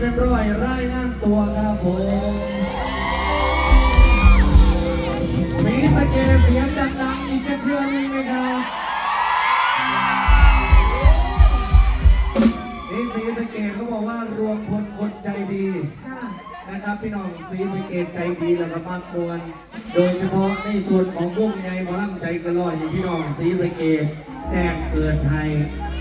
เป็นร้อยรายงานตัวครับผมสีสเกดเสียงดังๆอีกเพื่อนหนึงไหมครับนี่สีสเกดเขาบอกว่ารวมคนคนใจดีนะครับพี่น้องสีสเกตใจดีแล้วก็มากมวลโดยเฉพาะในส่วนของวงใหญ่หมอลำใจกระลอยอยู่พี่น้องสีสเกต แจ้งเกิดไทย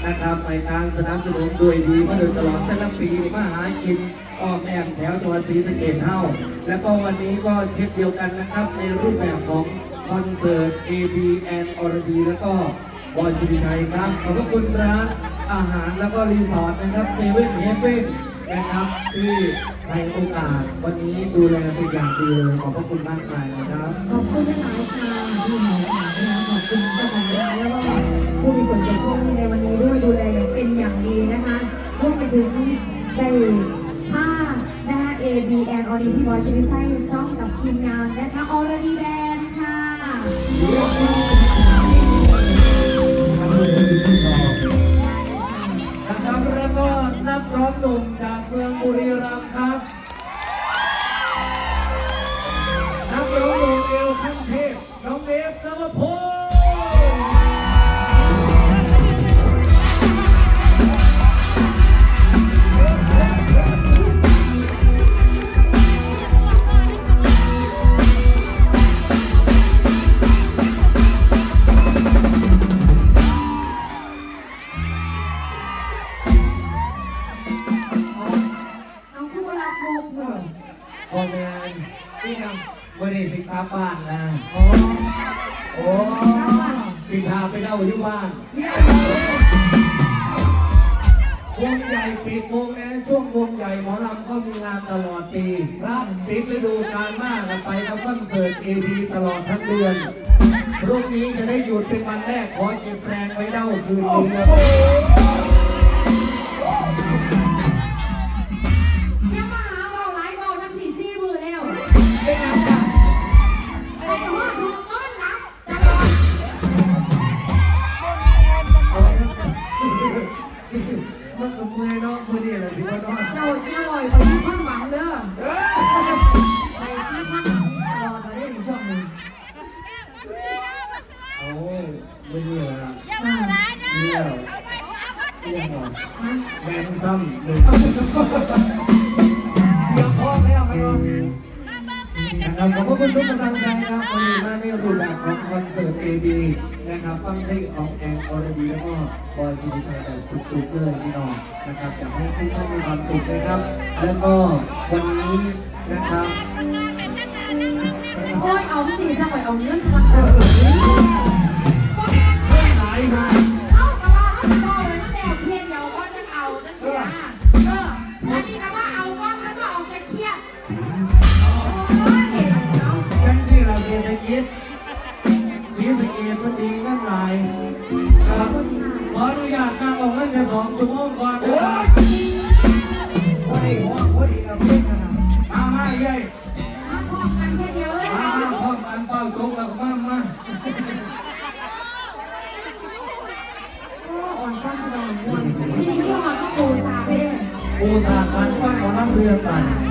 นะครับไปทางสนับสนุนโดยดีมาโดยตลอดแต่ละปีมาหากินออกแอมแถวจังหวัดศรีสะเกดเท่า แล้วก็วันนี้ก็เช่นเดียวกันนะครับ ในรูปแบบของคอนเสิร์ต AB and r d แล้วก็บอยสุริชัยครับ ขอบพระคุณร้านอาหารแล้วก็รีสอร์ทนะครับเซเว่นเฮเว่นนะครับที่ในโอกาสวันนี้ดูแลเป็นอย่างดีเลยขอบพระคุณมากมายนะครับ ขอบคุณหลายค่ะที่หมอค่ะนะคะขอบคุณเจ้าของร้านแล้วก็ ผู้มีส่วนเกี่ยวข้องในวันนี้ด้วยดูแลอย่างเป็นอย่างดีนะคะรวมไปถึงได้ผ้านะคะ A B and o r d พี่บอยซิลิชัยพร้อมกับทีมงานนะคะออร์ดีแบนค่ะนะครับแล้วก็นักร้องหนุ่ม ครับวันนี้สิครับบ้านนะโอ้โอ้สิพาไปเล่าอยู่บ้านเยี่ยมเลยวงใหญ่ปิดวงนะช่วงวงใหญ่หมอลำก็มีงานตลอดปีครับปิดฤดูกาลมากกันไปแล้วคอนเสิร์ตเอพีตลอดทั้งเดือนรุ่งนี้จะได้หยุดเป็นวันแรกขอเก็บแรงไว้เล่าคืนโอ้นี้ มันก็เมื่อยเนาะมื่อนี่แหละสิว่าเนาะเจ้าเจ้าลอยไปที่ข้างหวังเด้อเออไปที่ข้างหวังรอตอนนี้ถึงช่วงหนึ่งโอ้ยมื่อนี่แหละอ่าเที่ยเที่ยหมดแมนซ้ำหนึ่งเดี๋ยวพอมแล้วครับ นะครับขอบคุณทุกกำลังใจนะครับวันนี้มาในรูปแบบของคอนเสิร์ตเอบีนะครับฟังเพลงของแอนอร์ดีแล้วก็บอยสิริชัยแต่จุกๆเลยพี่น้องนะครับอยากให้ทุกท่านมีความสุขนะครับ แล้วก็วันนี้นะครับโอ้ยเอาสิถ้าไปเอาเงินก่อ เรียนตะกี้สีสะเกตมันดีกันหลายครับขออนุญาตนั่งเอาเงินแค่สองชั่วโมงก่อนนะโอ้ครับยพอดีหัวพอดีกับเพื่อนกันนะมามาเยัยเอาพร้อมกันแค่เดียวเลยมาเอามาพร้อมกันเป้าโจ๊กแล้วก็มามาโอ้อ่อนซ่อนกระดองม่วนนี่นี่พี่หอดก็ปูซาเป้ ปูสาดการฟังของน้ำเรือกันเ